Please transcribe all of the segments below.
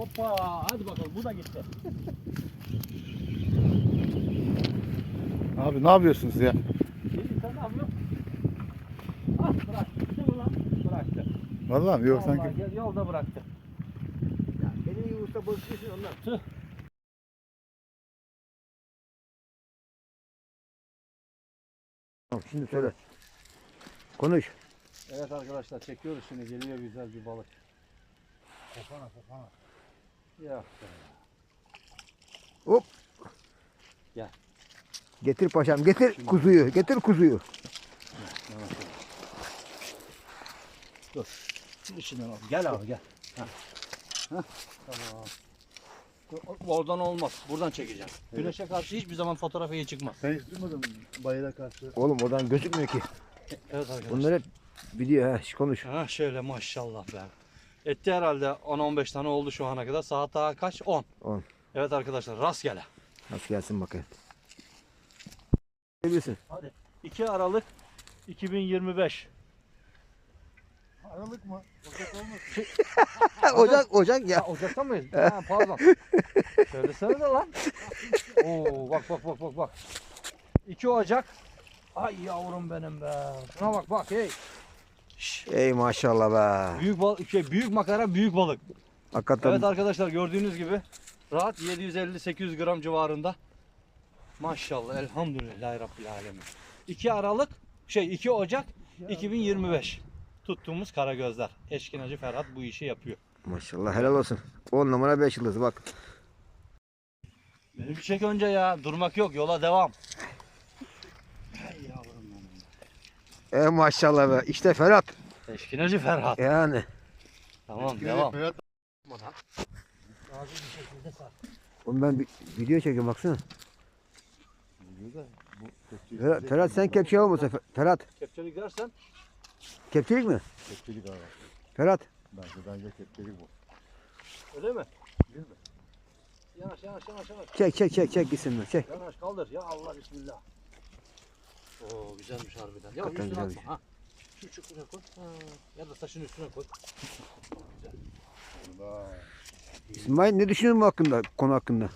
Hoppa hadi bakalım bu da gitti. Abi ne yapıyorsunuz ya? Şimdi sen ne yapıyorsun? Ah bıraktı. Lan? Vallahi mi? yok Vallahi sanki. gel- Yolda bıraktı. Ya benim gibi usta onlar. Tüh. Tamam şimdi söyle. Konuş. Evet arkadaşlar çekiyoruz şimdi geliyor güzel bir balık. Kopana kopana. Ya. Getir paşam getir kuzuyu. Getir kuzuyu. Dur. İçinden al. Gel abi gel. Ha. Ha. Tamam. Oradan olmaz. Buradan çekeceğim. Güneşe karşı hiçbir zaman fotoğraf iyi çıkmaz. Sen hiç duymadın mı bayıra karşı? Oğlum oradan gözükmüyor ki. Evet arkadaşlar. Bunlar hep biliyor ha. Konuş. Ha şöyle maşallah be. Etti herhalde 10-15 tane oldu şu ana kadar. Saat daha kaç? 10. 10. Evet arkadaşlar rastgele. Nasıl gelsin bakayım. Ne diyorsun? 2 Aralık 2025. Aralık mı? Ocak olmasın. ocak ocak ya. Ha, Ocak'ta mıyız? Ha, pardon. Söylesene de lan. Oo bak bak bak bak bak. 2 Ocak. Ay yavrum benim be. Şuna bak bak hey. Ey maşallah be. büyük bal şey büyük makara büyük balık. Hakikaten Evet arkadaşlar gördüğünüz gibi rahat 750-800 gram civarında. Maşallah elhamdülillahi rabbil alemin. 2 Aralık şey 2 Ocak 2025 tuttuğumuz karagözler. Eşkinacı Ferhat bu işi yapıyor. maşallah helal olsun. 10 numara 5 yıldız bak. Beni bir çek önce ya. Durmak yok. Yola devam. Hey yavrum benim. Ey maşallah be. İşte Ferhat. Eşkinacı Ferhat. Yani. Tamam devam. Ferhat Lazım bir şekilde sar. Oğlum ben bir video çekiyorum baksana. Ferhat, Ferhat sen kepçe olmasa Fer- Ferhat. Kepçelik dersen Kepçelik mi? Kepçelik abi. Ferhat. Bence bence kepçelik bu. öyle mi? Yanaş yanaş yanaş yanaş. Çek çek çek çek gitsin be, çek. Yanaş kaldır. Ya Allah bismillah. Oo güzelmiş harbiden. Ya Hakikaten üstüne güzelmiş. atma. Ha. Şu çukura koy. Ha. Ya da taşın üstüne koy. Vay. İsmail ne düşünüyorsun bu hakkında, konu hakkında?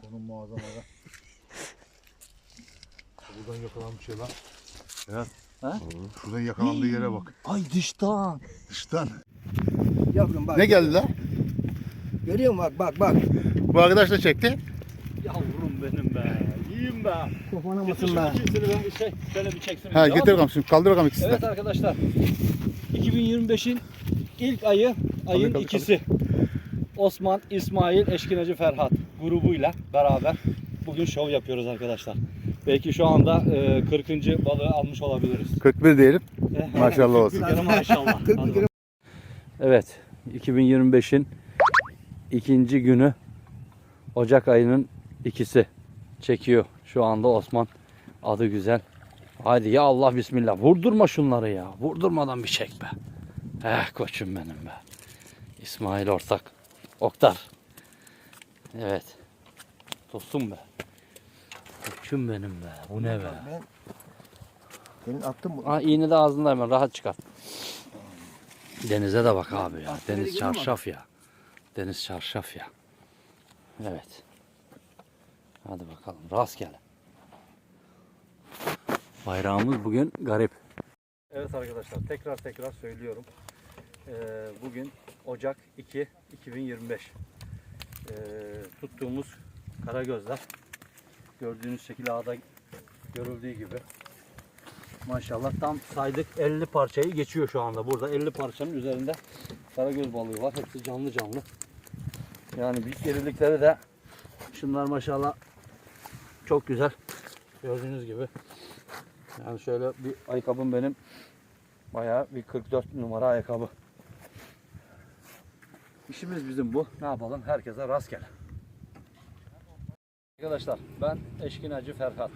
Konum muazzam aga. Buradan yakalanmış ya lan. Evet. Ha? Şuradan yakalandığı yere bak. Ay dıştan. Dıştan. Yavrum bak. Ne geldi lan? Görüyor musun bak bak bak. Bu arkadaş da çekti. Yavrum. İyiyim be. Şu be? ikisini ben bir şey şöyle bir çeksin. Ha Tamam getir bakalım şimdi kaldır bakalım ikisini Evet de. arkadaşlar. 2025'in ilk ayı ayın kaldır, ikisi. Osman, İsmail, Eşkinacı Ferhat grubuyla beraber bugün şov yapıyoruz arkadaşlar. Belki şu anda e, 40. balığı almış olabiliriz. 41 diyelim. Maşallah olsun. Maşallah. 41 Hadi kere- Evet, 2025'in ikinci günü Ocak ayının ikisi çekiyor şu anda Osman. Adı güzel. Haydi ya Allah bismillah. Vurdurma şunları ya. Vurdurmadan bir çek be. Eh koçum benim be. İsmail Ortak. Oktar. Evet. Dostum be. Koçum benim be. Bu ne be. Ben senin attın mı? Ha iğne de ağzında hemen rahat çıkar. Denize de bak abi ya. Deniz çarşaf ya. Deniz çarşaf ya. Evet. Hadi bakalım rastgele. Bayrağımız bugün garip. Evet arkadaşlar tekrar tekrar söylüyorum. Ee, bugün Ocak 2 2025. Ee, tuttuğumuz karagözler gördüğünüz şekilde ağda görüldüğü gibi Maşallah tam saydık 50 parçayı geçiyor şu anda. Burada 50 parçanın üzerinde karagöz balığı var. Hepsi canlı canlı. Yani büyük dirilikleri de şunlar maşallah çok güzel. Gördüğünüz gibi. Yani şöyle bir ayakkabım benim bayağı bir 44 numara ayakkabı. İşimiz bizim bu. Ne yapalım? Herkese rastgele. Arkadaşlar ben Eşkinacı Ferhat.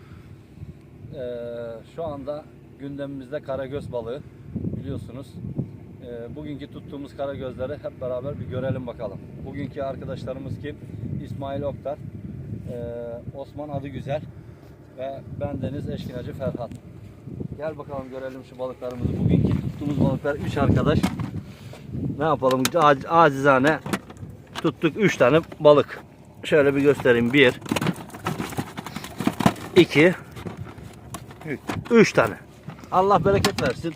Ee, şu anda gündemimizde karagöz balığı biliyorsunuz. Ee, bugünkü tuttuğumuz karagözleri hep beraber bir görelim bakalım. Bugünkü arkadaşlarımız kim? İsmail Oktar, ee, Osman Adı Güzel ve ben Deniz Eşkinacı Ferhat. Gel bakalım görelim şu balıklarımızı. Bugünkü tuttuğumuz balıklar 3 arkadaş. Ne yapalım? Ac- acizane tuttuk 3 tane balık. Şöyle bir göstereyim. 1 2 Üç. 3 tane. Allah bereket versin.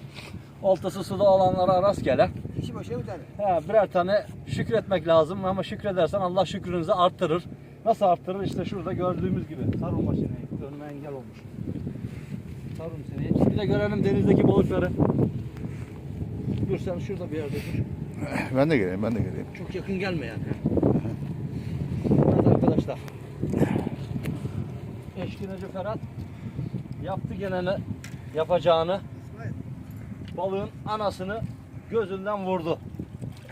Oltası suda olanlara rastgele. Kişi başına bir tane. He, birer tane şükretmek lazım ama şükredersen Allah şükrünüzü arttırır. Nasıl arttırır? İşte şurada gördüğümüz gibi. Sarın başını önüme engel olmuş. Sarın seni. Bir de görelim denizdeki balıkları. Dur sen şurada bir yerde dur. Ben de geleyim ben de geleyim. Çok yakın gelme yani. Evet arkadaşlar. Eşkinacı Ferhat yaptı gene ne yapacağını. Balığın anasını gözünden vurdu.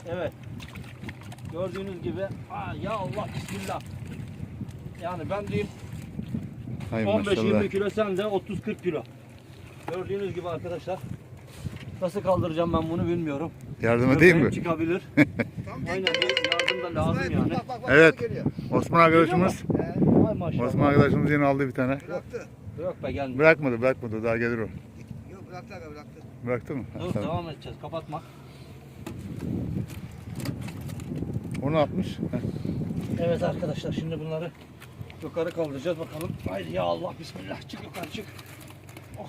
Evet. Gördüğünüz gibi Aa, ya Allah bismillah. Yani ben diyeyim Hay maşallah. 15-20 kilo sen de 30-40 kilo. Gördüğünüz gibi arkadaşlar. Nasıl kaldıracağım ben bunu bilmiyorum. Yardım edeyim mi? Çıkabilir. Aynen bir yardım da lazım yani. Bak bak bak. Evet. Geliyor. Osman arkadaşımız. Ay maşallah. Osman arkadaşımız yine aldı bir tane. Bıraktı. Yok be gelmiyor. Bırakmadı bırakmadı daha gelir o. Yok bıraktı abi bıraktı. Bıraktı mı? Ha, Dur tamam. devam edeceğiz. Kapatma. Onu atmış. Evet arkadaşlar şimdi bunları yukarı kaldıracağız bakalım. Haydi ya Allah bismillah çık yukarı çık. Oh.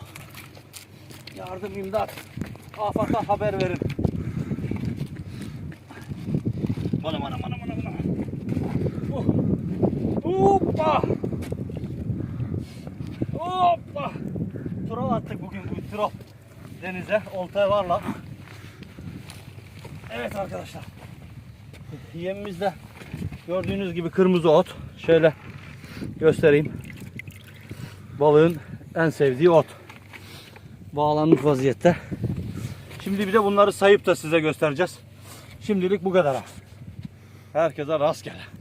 Yardım imdat. Afata haber verin. Bana bana bana bana bana. Oh. Hoppa. Hoppa. Troll attık bugün bu troll. Denize oltaya varla. Evet arkadaşlar. Yemimiz de gördüğünüz gibi kırmızı ot. Şöyle göstereyim. Balığın en sevdiği ot. Bağlanmış vaziyette. Şimdi bir de bunları sayıp da size göstereceğiz. Şimdilik bu kadar. Herkese rastgele.